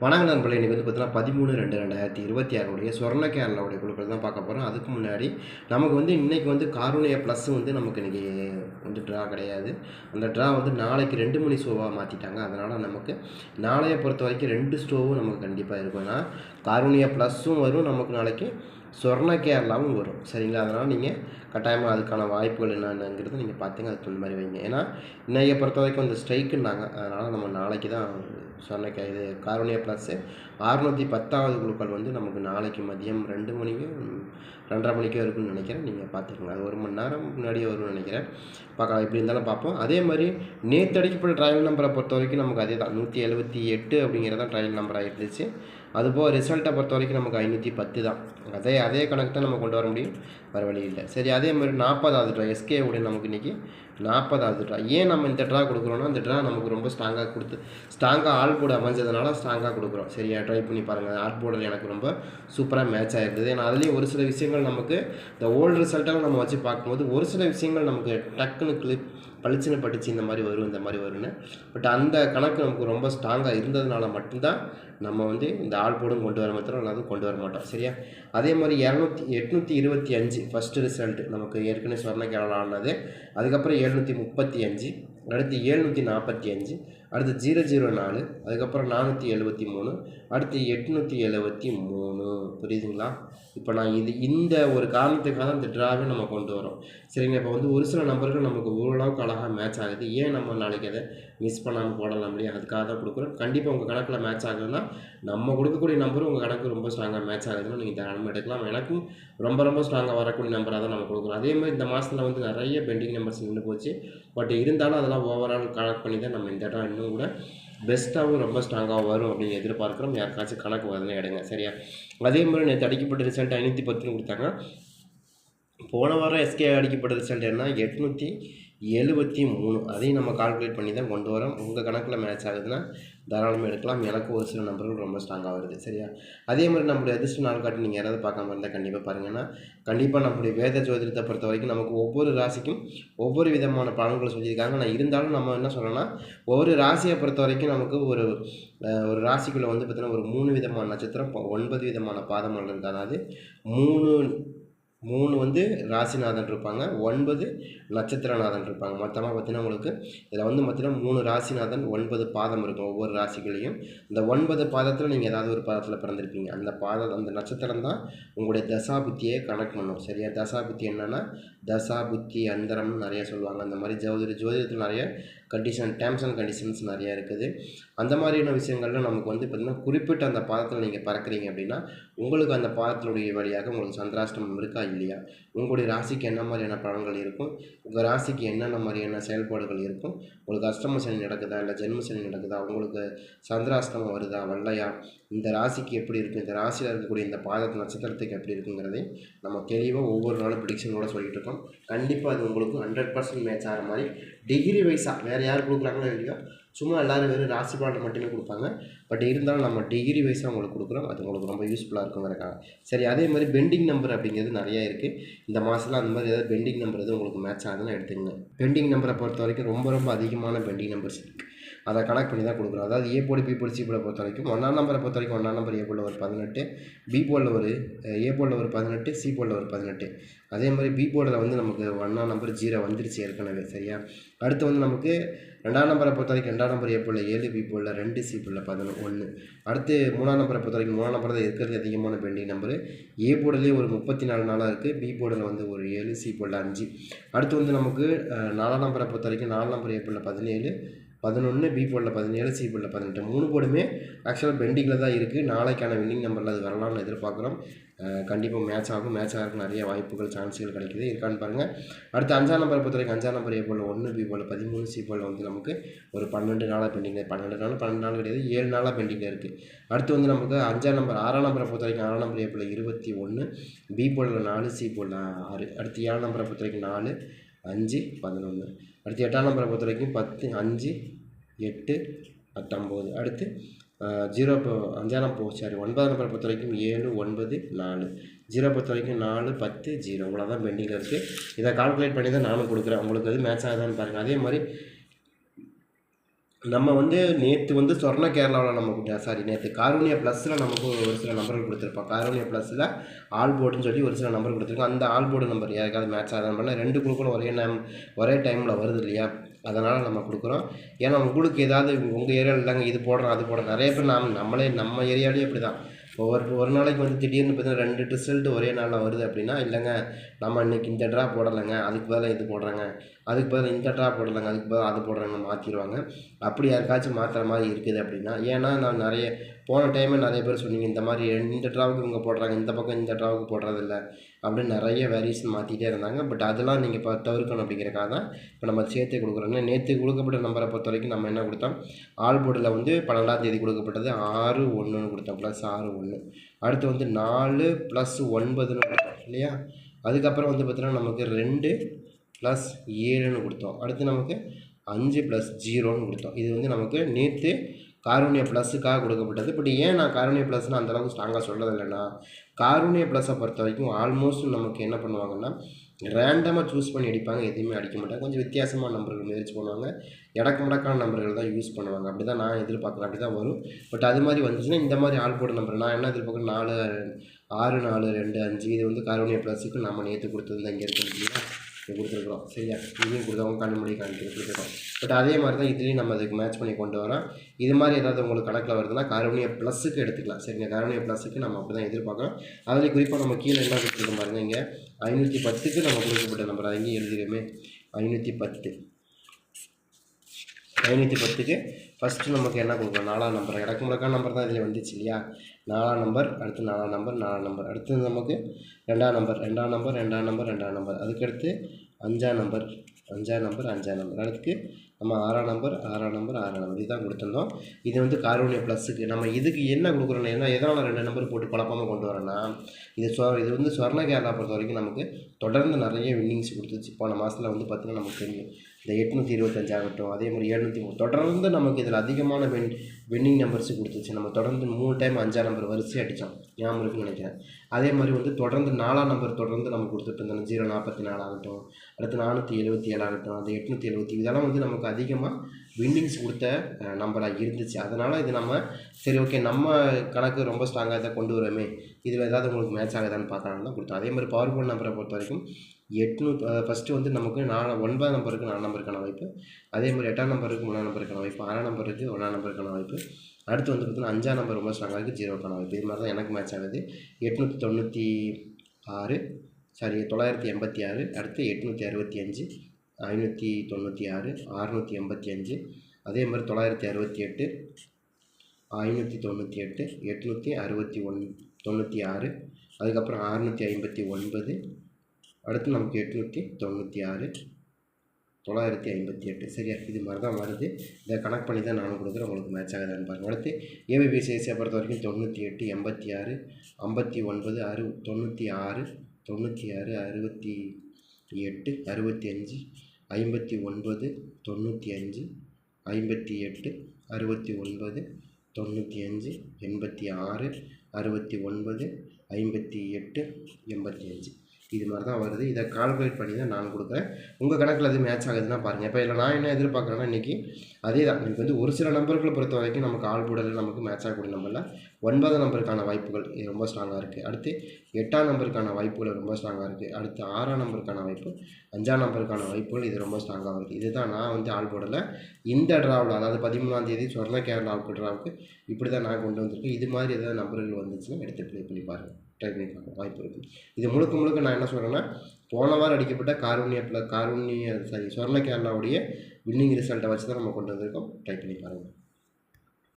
வணக்கம் நண்பர்களே இன்றைக்கி வந்து பார்த்தீங்கன்னா பதிமூணு ரெண்டு ரெண்டாயிரத்தி இருபத்தி ஆறுடைய சொர்ண கேரளாவுடைய குழுக்கள் தான் பார்க்க போகிறோம் அதுக்கு முன்னாடி நமக்கு வந்து இன்றைக்கி வந்து காரூணிய ப்ளஸ் வந்து நமக்கு இன்றைக்கி வந்து ட்ரா கிடையாது. அந்த ட்ரா வந்து நாளைக்கு ரெண்டு மணி ஸ்டோவாக மாற்றிட்டாங்க அதனால் நமக்கு நாளைய பொறுத்த வரைக்கும் ரெண்டு ஸ்டோவும் நமக்கு கண்டிப்பாக இருக்கும். ஏன்னா காரூணிய ப்ளஸ்ஸும் வரும். நமக்கு நாளைக்கு சொர்ண கேரளாவும் வரும். சரிங்களா? அதனால் நீங்கள் கட்டாயமாக அதுக்கான வாய்ப்புகள் என்னென்னங்கிறது நீங்கள் பார்த்துங்க அதுக்கு தகுந்த மாதிரி வைங்க. ஏன்னா இன்னைய பொறுத்த வரைக்கும் இந்த ஸ்ட்ரைக்குன்னாங்க. அதனால் நம்ம நாளைக்கு தான் சொன்ன கே இது கார்பனியா ப்ளஸ்ஸு அறுநூற்றி பத்தாவது குழுக்கள் வந்து நமக்கு நாளைக்கு மதியம் ரெண்டு மணிக்கு ரெண்டரை மணிக்கோ இருக்குன்னு நினைக்கிறேன். நீங்கள் பார்த்துக்கோங்க அது ஒரு மணி நேரம் முன்னாடியே வரும்னு நினைக்கிறேன். பார்க்கலாம் எப்படி இருந்தாலும் பார்ப்போம் அதே மாதிரி நேற்று அடிக்கப்பட்ட ட்ரையல் நம்பரை பொறுத்த வரைக்கும் நமக்கு அதே தான். நூற்றி எழுபத்தி எட்டு அப்படிங்கிறதான் ட்ரையல் நம்பராக இருந்துச்சு. அதுபோக ரிசல்ட்டை பொறுத்த வரைக்கும் நமக்கு ஐநூற்றி பத்து தான். அதே அதே கணக்கு தான் நம்ம கொண்டு வர முடியும். வர வழி இல்லை. சரி அதே மாதிரி நாற்பதாவது ட்ரா எஸ்கே உடைய நமக்கு இன்றைக்கி நாற்பதாவது ட்ரா ஏன் நம்ம இந்த ட்ரா கொடுக்குறோன்னா இந்த ட்ரா நமக்கு ரொம்ப ஸ்ட்ராங்காக கொடுத்து ஸ்ட்ராங்காக ஆல் போர்டு அமைஞ்சதுனால ஸ்ட்ராங்காக கொடுக்குறோம். சரியா? ட்ரை பண்ணி பாருங்கள் ஆல் போர்டில் எனக்கு ரொம்ப சூப்பராக மேட்ச் ஆகிருது ஏன்னா அதுலேயும் ஒரு சில விஷயங்கள் நமக்கு இந்த ஓல்டு ரிசல்ட்டெல்லாம் நம்ம வச்சு பார்க்கும்போது ஒரு சில விஷயங்கள் நமக்கு டக்குன்னு கிளிப் பளிச்சுன்னு பட்டுச்சு இந்த மாதிரி வரும் இந்த மாதிரி வரும்னு. பட் அந்த கணக்கு நமக்கு ரொம்ப ஸ்ட்ராங்காக இருந்ததுனால மட்டும்தான் நம்ம வந்து இந்த ஆள் போடும் கொண்டு வர மாத்திரம் அல்லது கொண்டு வர மாட்டோம். சரியா? அதே மாதிரி இரநூத்தி எட்நூற்றி இருபத்தி அஞ்சு ஃபஸ்ட்டு ரிசல்ட் நமக்கு ஏற்கனவே சொர்ண கேரளா ஆனது. அதுக்கப்புறம் எழுநூற்றி முப்பத்தி அஞ்சு. அடுத்து ஏழ்நூற்றி நாற்பத்தி அஞ்சு அடுத்து ஜீரோ ஜீரோ நாலு அதுக்கப்புறம் நானூற்றி எழுபத்தி மூணு அடுத்து எட்நூற்றி எழுபத்தி மூணு. புரியுதுங்களா? இப்போ நான் இது இந்த ஒரு காரணத்துக்காக தான் இந்த ட்ராவே நம்ம கொண்டு வரோம். சரிங்க இப்போ வந்து ஒரு சில நம்பர்கள் நமக்கு ஓரளவுக்கு அழகாக மேட்ச் ஆகுது. ஏன் நம்ம நாளைக்கு அதை மிஸ் பண்ணாமல் போடலாம் இல்லையா? அதுக்காக தான் கொடுக்குறோம். கண்டிப்பாக உங்கள் கணக்கில் மேட்ச் ஆகுதுன்னா நம்ம கொடுக்கக்கூடிய நம்பரும் உங்கள் கணக்கு ரொம்ப ஸ்ட்ராங்காக மேட்ச் ஆகுதுன்னு நீங்கள் தாராளமாக எடுக்கலாம். எனக்கும் ரொம்ப ரொம்ப ஸ்ட்ராங்காக வரக்கூடிய நம்பராக தான் நம்ம கொடுக்குறோம். அதே மாதிரி இந்த மாதத்தில் வந்து நிறைய பெண்டிங் நம்பர்ஸ் நின்று போச்சு. பட் இருந்தாலும் அதெல்லாம் ஓவரால் கனெக்ட் பண்ணி தான் நம்ம இந்த இடம் இன்னும் கூட பெஸ்ட்டாகவும் ரொம்ப ஸ்ட்ராங்காக வரும் அப்படின்னு எதிர்பார்க்குறோம். யாருக்காச்சும் கணக்கு வருதுன்னு எடுங்க. சரியா? அதே மாதிரி நேற்று அடிக்கப்பட்ட ரிசல்ட் ஐநூற்றி பத்துன்னு கொடுத்தாங்க. போன வாரம் எஸ்கே அடிக்கப்பட்ட ரிசல்ட் என்ன எட்நூற்றி எழுபத்தி மூணு. அதையும் நம்ம கால்குலேட் பண்ணி தான் கொண்டு வரோம். உங்கள் கணக்கில் மேட்ச் ஆகுதுன்னா தாராளமாக எடுக்கலாம். எனக்கு ஒரு சில நம்பர்கள் ரொம்ப ஸ்ட்ராங்காக வருது. சரியா? அதே மாதிரி நம்மளுடைய அதிர்ஷ்ட நாள் காட்டி நீங்கள் யாராவது பார்க்காம இருந்தால் கண்டிப்பாக பாருங்கன்னா கண்டிப்பாக நம்மளுடைய வேத ஜோதிடத்தை பொறுத்த வரைக்கும் நமக்கு ஒவ்வொரு ராசிக்கும் ஒவ்வொரு விதமான பலன்களை சொல்லியிருக்காங்க. நான் இருந்தாலும் நம்ம என்ன சொல்லணும்னா ஒவ்வொரு ராசியை பொறுத்த வரைக்கும் நமக்கு ஒரு ஒரு ராசிக்குள்ளே வந்து பார்த்திங்கன்னா ஒரு மூணு விதமான நட்சத்திரம் ஒன்பது விதமான பாதங்கள் இருக்குது அதாவது மூணு மூணு வந்து ராசிநாதன் இருப்பாங்க ஒன்பது நட்சத்திரநாதன் இருப்பாங்க. மொத்தமாக பார்த்தீங்கன்னா உங்களுக்கு இதில் வந்து பார்த்தீங்கன்னா மூணு ராசிநாதன் ஒன்பது பாதம் இருக்கும் ஒவ்வொரு ராசிகளையும். இந்த ஒன்பது பாதத்தில் நீங்கள் ஏதாவது ஒரு பாதத்தில் பிறந்திருப்பீங்க. அந்த பாதம் அந்த நட்சத்திரம் தான் உங்களுடைய தசாபுத்தியை கனெக்ட் பண்ணும். சரியா? தசாபுத்தி என்னென்னா தசாபுத்தி அந்தரம்னு நிறைய சொல்லுவாங்க. அந்த மாதிரி ஜோதிட ஜோதிடத்தில் நிறைய கண்டிஷன் டேர்ம்ஸ் அண்ட் கண்டிஷன்ஸ் நிறைய இருக்குது. அந்த மாதிரியான விஷயங்கள்லாம் நமக்கு வந்து பார்த்திங்கன்னா குறிப்பிட்ட அந்த பாதத்தில் நீங்கள் பறக்கிறீங்க அப்படின்னா உங்களுக்கு அந்த பாதத்தினுடைய வழியாக உங்களுக்கு சந்திராஷ்டமம் இருக்கா? இல்லையா? உங்களுடைய ராசிக்கு என்ன மாதிரியான பலன்கள் இருக்கும்? உங்கள் ராசிக்கு என்னென்ன மாதிரியான செயல்பாடுகள் இருக்கும்? உங்களுக்கு அஷ்டம சனி நடக்குதா? இல்லை ஜென்ம சனி நடக்குதா? உங்களுக்கு சந்திராஷ்டமம் வருதா? வரலையா இந்த ராசிக்கு எப்படி இருக்கும் இந்த ராசியில் இருக்கக்கூடிய இந்த பாதத்து நட்சத்திரத்துக்கு எப்படி இருக்குங்கிறதை நம்ம தெளிவாக ஒவ்வொரு நாளும் ப்ரிடிக்ஷனோட சொல்லிட்டு இருக்கோம். கண்டிப்பாக அது உங்களுக்கு ஹண்ட்ரட் பர்சன்ட் மேட்ச் ஆகிற மாதிரி டிகிரி வைஸாக வேறு யார் கொடுக்குறாங்களோ இல்லையோ சும்மா எல்லோரும் வெறும் ராசி பலன் மட்டுமே கொடுப்பாங்க. பட் இருந்தாலும் நம்ம டிகிரி வைஸாக உங்களுக்கு கொடுக்குறோம். அது உங்களுக்கு ரொம்ப யூஸ்ஃபுல்லாக இருக்குங்கிறக்காக சரி அதே மாதிரி பெண்டிங் நம்பர் அப்படிங்கிறது நிறைய இருக்குது இந்த மாதத்தில் அந்த மாதிரி ஏதாவது பெண்டிங் நம்பர் எதுவும் உங்களுக்கு மேட்ச் ஆகுதுன்னு எடுத்துங்க பெண்டிங் நம்பரை பொறுத்த வரைக்கும் ரொம்ப ரொம்ப அதிகமான பெண்டிங் நம்பர்ஸ் இருக்குது அதை கனெக்ட் பண்ணி தான் கொடுக்குறோம். அதாவது A board B board C போர்டை பொறுத்த வரைக்கும் ஒன்றாம் நம்பரை பொறுத்த வரைக்கும் ஒன்றாம் நம்பர் ஏ போர்டில் ஒரு பதினெட்டு பி போர்டில் ஒரு ஏ போர்டில் ஒரு பதினெட்டு சி போர்டில் ஒரு பதினெட்டு. அதே மாதிரி பி போர்டில் வந்து நமக்கு ஒன்றாம் நம்பர் ஜீரோ வந்துருச்சு ஏற்கனவே சரியா? அடுத்து வந்து நமக்கு ரெண்டாம் நம்பரை பொறுத்த வரைக்கும் ரெண்டாம் நம்பர் ஏ போர்டில் ஏழு பி போர்டில் ரெண்டு சி போர்டில் பதினொன்று ஒன்று அடுத்து மூணாம் நம்பரை பொறுத்த வரைக்கும் மூணாம் நம்பர் தான் இருக்கிறது அதிகமான பெண்டிங் நம்பர் ஏ போர்டிலே ஒரு முப்பத்தி நாலு நாளாக இருக்குது பி போர்டில் வந்து ஒரு ஏழு சி போர்டில் அஞ்சு. அடுத்து வந்து நமக்கு நாலாம் நம்பரை பொறுத்த வரைக்கும் நாலாம் நம்பர் ஏ போர்டில் பதினேழு பதினொன்று பி போர்டில் பதினேழு சி போர்டில் பதினெட்டு. மூணு போர்டுமே ஆக்சுவலாக பெண்டிங்கில் தான் இருக்குது நாளைக்கான வின்னிங் நம்பரில் அது வரலாம்னு எதிர்பார்க்குறோம். கண்டிப்பாக மேட்ச் ஆகும். மேட்ச் ஆகிறதுக்கு நிறைய வாய்ப்புகள் சான்ஸுகள் கிடைக்குது. இருக்கான்னு பாருங்கள் அடுத்து அஞ்சாம் நம்பரை பொறுத்த வரைக்கும் அஞ்சாம் நம்பர் ஏ போல் ஒன்று பி போல் பதிமூணு சி போல் வந்து நமக்கு ஒரு பன்னெண்டு நாளாக பெண்டிங்கில் பன்னெண்டு நாள் பன்னெண்டு நாள் கிடையாது. ஏழு நாளாக பெண்டிங்கில் இருக்குது அடுத்து வந்து நமக்கு அஞ்சாம் நம்பர் ஆறாம் நம்பரை பொறுத்த வரைக்கும் ஆறாம் நம்பர் ஏ போல் இருபத்தி ஒன்று பி போலில் நாலு சி போல் ஆறு. அடுத்து ஏழாம் நம்பரை பொறுத்த வரைக்கும் நாலு. அஞ்சு பதினொன்று. அடுத்து எட்டாம் நம்பரை பொறுத்த வரைக்கும் பத்து அஞ்சு எட்டு பத்தொம்போது. அடுத்து ஜீரோ இப்போ அஞ்சாம் போ சாரி ஒன்பதாம் நம்பரை பொறுத்த வரைக்கும் ஏழு ஒன்பது நாலு. ஜீரோ பொறுத்த வரைக்கும் நாலு பத்து ஜீரோ. இவ்வளோதான் பெண்டிங்கில் இருக்குது இதை கால்குலேட் பண்ணி தான் நானும் கொடுக்குறேன். உங்களுக்கு அது மேட்ச் ஆகுதான்னு பாருங்கள் அதே மாதிரி நம்ம வந்து நேற்று வந்து சொர்ண கேரளாவில் நமக்கு சாரி நேற்று காரூனியா ப்ளஸில் நமக்கு ஒரு சில நம்பர்கள் கொடுத்துருப்போம். காரூனியா ப்ளஸில் ஆல் போர்டுன்னு சொல்லி ஒரு சில நம்பர் கொடுத்துருக்கோம். அந்த ஆல் போர்டு நம்பர் யாருக்காவது மேட்ச் ஆகாத நம்பர்னா ரெண்டு குழுக்களும் ஒரே நேம் ஒரே டைமில் வருது இல்லையா? அதனால் நம்ம கொடுக்குறோம். ஏன்னா உங்களுக்கு ஏதாவது உங்கள் ஏரியாவில் இல்லைங்க இது போடுறோம் அது போடுறோம். நிறைய பேர் நாம் நம்மளே நம்ம ஏரியாவிலே இப்படி தான் இப்போ ஒரு ஒரு நாளைக்கு வந்து திடீர்னு பார்த்தீங்கன்னா ரெண்டு ரிசல்ட் ஒரே நாளில் வருது அப்படின்னா இல்லைங்க நம்ம இன்னைக்கு இந்த ட்ரா போடலைங்க அதுக்கு பதிலாக இது போடுறாங்க. அதுக்கு பதிலாக இந்த ட்ரா போடலாங்க அதுக்கு பதிலாக அது போடுறாங்க மாற்றிடுவாங்க அப்படி யாருக்காச்சும் மாற்றுற மாதிரி இருக்குது அப்படின்னா ஏன்னா நான் நிறைய போன டைமே நிறைய பேர் சொன்னீங்க இந்த மாதிரி இந்த ட்ராவுக்கு இவங்க போடுறாங்க இந்த பக்கம் இந்த ட்ராவுக்கு போடுறதில்ல அப்படின்னு நிறைய வேரியேஷன் மாற்றிட்டே இருந்தாங்க. பட் அதெல்லாம் நீங்கள் இப்போ தவிர்க்கணும் அப்படிங்கிறக்காக தான் இப்போ நம்ம சேர்த்து கொடுக்குறோம். நேற்று கொடுக்கப்பட்ட நம்பரை பொறுத்த வரைக்கும் நம்ம என்ன கொடுத்தோம்? ஆல் போர்டில் வந்து பன்னெண்டாம் தேதி கொடுக்கப்பட்டது ஆறு ஒன்றுன்னு கொடுத்தோம் ப்ளஸ் ஆறு ஒன்று அடுத்து வந்து நாலு ப்ளஸ் ஒன்பதுன்னு கொடுத்தோம் இல்லையா? அதுக்கப்புறம் வந்து பார்த்திங்கன்னா நமக்கு ரெண்டு ப்ளஸ் ஏழுன்னு கொடுத்தோம். அடுத்து நமக்கு அஞ்சு ப்ளஸ் ஜீரோன்னு கொடுத்தோம். இது வந்து நமக்கு நேற்று காரூணிய ப்ளஸுக்காக கொடுக்கப்பட்டது. பட் ஏன் நான் காரூணிய ப்ளஸ்னு அந்தளவுக்கு ஸ்ட்ராங்காக சொல்கிறது இல்லைன்னா காரூணிய ப்ளஸை பொறுத்த வரைக்கும் ஆல்மோஸ்ட் நமக்கு என்ன பண்ணுவாங்கன்னா ரேண்டமாக சூஸ் பண்ணி அடிப்பாங்க. எதுவுமே அடிக்க மாட்டாங்க. கொஞ்சம் வித்தியாசமான நம்பர்கள் முயற்சி பண்ணுவாங்க. இடக்கு முடக்கான நம்பர்கள் தான் யூஸ் பண்ணுவாங்க. அப்படி தான் நான் எதிர்பார்க்குறேன். அப்படி தான் வரும். பட் அது மாதிரி வந்துச்சுன்னா இந்த மாதிரி ஆள் போட நம்பர். நான் என்ன எதிர்பார்க்குறேன்? நாலு ஆறு நாலு ரெண்டு அஞ்சு. இது வந்து காரூணிய ப்ளஸுக்கு நம்ம நேற்று கொடுத்தது தான் இங்கே இருக்குது கொடுத்துருக்குறோம். சரியா? இதையும் கொடுத்தவங்க கண்ணு மொழி காணிக்கிறது கொடுத்துருக்கோம் பட் அதே மாதிரி தான் இதுலேயும் நம்ம அதுக்கு மேட்ச் பண்ணி கொண்டு வரோம். இது மாதிரி ஏதாவது உங்களுக்கு கணக்கில் வருதுன்னா காரணிய ப்ளஸுக்கு எடுத்துக்கலாம். சரிங்க காரணிய ப்ளஸுக்கு நம்ம அப்படி தான் எதிர்பார்க்குறோம். அதில் குறிப்பாக நம்ம கீழே என்ன கொடுத்துருக்கோம் பாருங்கள் இங்கே. ஐநூற்றி பத்துக்கு நம்ம கொடுக்கப்பட்ட நம்பர் அங்கேயும் எழுதிருமே ஐநூற்றி பத்து. ஐநூற்றி பத்துக்கு ஃபஸ்ட்டு நமக்கு என்ன கொடுக்கணும்? நாலாம் நம்பர் இடக்கு முழக்கான நம்பர் தான் இதில் வந்துச்சு இல்லையா? நாலாம் நம்பர் அடுத்து நாலாம் நம்பர் நாலாம் நம்பர் அடுத்து நமக்கு ரெண்டாம் நம்பர் ரெண்டாம் நம்பர் ரெண்டாம் நம்பர் ரெண்டாம் நம்பர் அதுக்கடுத்து அஞ்சாம் நம்பர் அஞ்சாம் நம்பர் அஞ்சாம் நம்பர் அடுத்து நம்ம ஆறாம் நம்பர் ஆறாம் நம்பர் ஆறாம் நம்பர் இதுதான் கொடுத்துருந்தோம். இது வந்து காரூணிய ப்ளஸுக்கு நம்ம இதுக்கு என்ன கொடுக்குறோம் என்ன எதனால் ரெண்டு நம்பர் போட்டு குழப்பமாக கொண்டு வரோன்னா இது சொ இது வந்து சொர்ண கேரளா பொறுத்த வரைக்கும் நமக்கு தொடர்ந்து நிறைய வின்னிங்ஸ் கொடுத்துச்சு. போன மாதத்தில் வந்து பார்த்திங்கன்னா நமக்கு தெரியும். இந்த எட்நூற்றி இருபத்தஞ்சாகட்டும் அதே மாதிரி எழுநூற்றி தொடர்ந்து நமக்கு இதில் அதிகமான வின் வின்னிங் நம்பர்ஸ் கொடுத்துச்சு. நம்ம தொடர்ந்து மூணு டைம் அஞ்சாம் நம்பர் வரிசை அடித்தோம் ஞாபகம் இருக்குன்னு நினைக்கிறேன். அதே மாதிரி வந்து தொடர்ந்து நாலாம் நம்பர் தொடர்ந்து நம்ம கொடுத்துட்டு இருந்தோம். ஜீரோ நாற்பத்தி நாலு ஆகட்டும் அடுத்து நானூற்றி எழுபத்தி ஏழாகட்டும் அந்த அது எட்நூற்றி எழுபத்தி இதெல்லாம் வந்து நமக்கு அதிகமாக வின்னிங்ஸ் கொடுத்த நம்பராக இருந்துச்சு. அதனால் இது நம்ம சரி ஓகே நம்ம கணக்கு ரொம்ப ஸ்ட்ராங்காக இதை கொண்டு வரோமே இதில் ஏதாவது உங்களுக்கு மேட்ச் ஆகுதான்னு பார்க்கலான்னு தான் கொடுத்தோம். அதே மாதிரி பவர் போன் நம்பரை பொறுத்த வரைக்கும் எட்நூறு ஃபஸ்ட்டு வந்து நமக்கு நாலு ஒன்பதாம் நம்பருக்கு நாலு நம்பருக்கான வாய்ப்பு. அதே மாதிரி எட்டாம் நம்பருக்கு மூணாம் நம்பருக்கான வாய்ப்பு. ஆறாம் நம்பருக்கு ஒன்றாம் நம்பருக்கான வாய்ப்பு. அடுத்து வந்து பார்த்திங்கன்னா அஞ்சாம் நம்பர் ரொம்ப ஸ்ட்ராங்காக இருக்குது ஜீரோக்கான வாய்ப்பு. இது மாதிரி தான் எனக்கு மேட்ச் ஆகுது. எட்நூற்றி தொண்ணூற்றி ஆறு சாரி தொள்ளாயிரத்தி எண்பத்தி ஆறு அடுத்து எட்நூற்றி அறுபத்தி அஞ்சு ஐநூற்றி தொண்ணூற்றி ஆறு அறுநூற்றி எண்பத்தி அஞ்சு அதே மாதிரி தொள்ளாயிரத்தி அறுபத்தி எட்டு ஐநூற்றி தொண்ணூற்றி எட்டு எட்நூற்றி அறுபத்தி ஒன் தொண்ணூற்றி ஆறு அதுக்கப்புறம் அறுநூற்றி ஐம்பத்தி ஒன்பது அடுத்து நமக்கு எட்நூற்றி தொண்ணூற்றி ஆறு தொள்ளாயிரத்தி ஐம்பத்தி எட்டு. சரியா? இது மாதிரி தான் வருது. இதை கனெக்ட் பண்ணி தான் நானும் கொடுக்குறேன். உங்களுக்கு மேட்ச் ஆகுதான்னு பாருங்கள் அடுத்து ஏபிபிசிஎஸ்சியை பொறுத்த வரைக்கும் தொண்ணூற்றி எட்டு எண்பத்தி ஆறு ஐம்பத்தி ஒன்பது அறு தொண்ணூற்றி ஆறு தொண்ணூற்றி ஆறு அறுபத்தி எட்டு அறுபத்தி அஞ்சு ஐம்பத்தி ஒன்பது தொண்ணூற்றி அஞ்சு ஐம்பத்தி எட்டு அறுபத்தி ஒன்பது தொண்ணூற்றி அஞ்சு எண்பத்தி ஆறு அறுபத்தி ஒன்பது ஐம்பத்தி எட்டு எண்பத்தி அஞ்சு. இது மாதிரி தான் வருது. இதை கால்குலேட் பண்ணி தான் நான் கொடுக்குறேன். உங்கள் கணக்கில் அது மேட்ச் ஆகுதுன்னா பாருங்கள் இப்போ இதில் நான் என்ன எதிர்பார்க்குறேன்னா இன்றைக்கி அதே தான். எனக்கு வந்து ஒரு சில நம்பர்களை பொறுத்த வரைக்கும் நமக்கு ஆள் போடல நமக்கு மேட்ச் ஆகக்கூடிய நம்பரில் ஒன்பதாம் நம்பருக்கான வாய்ப்புகள் ரொம்ப ஸ்ட்ராங்காக இருக்குது அடுத்து எட்டாம் நம்பருக்கான வாய்ப்புகள் ரொம்ப ஸ்ட்ராங்காக இருக்குது அடுத்து ஆறாம் நம்பருக்கான வாய்ப்பு அஞ்சாம் நம்பருக்கான வாய்ப்புகள் இது ரொம்ப ஸ்ட்ராங்காக இருக்குது இதுதான் நான் வந்து ஆள் போடலை. இந்த ட்ராவில் அதாவது பதிமூணாம் தேதி சொர்ண கேரளாவுக்கு ட்ராவுக்கு இப்படி தான் நான் கொண்டு வந்திருக்கேன். இது மாதிரி ஏதாவது நம்பர்கள் வந்துச்சுன்னா எடுத்து ப்ளே பண்ணி பாருங்கள் ட்ரை பண்ணி பார்க்க வாய்ப்பு இருக்குது இது முழுக்க முழுக்க நான் என்ன சொல்கிறேன்னா போன வாரம் அடிக்கப்பட்ட காரூணிய ப்ள காரூணிய சாரி சொர்ண கேரளாவுடைய வின்னிங் ரிசல்ட்டை வச்சு தான் நம்ம கொண்டு வந்திருக்கோம். ட்ரை பண்ணி பாருங்கள்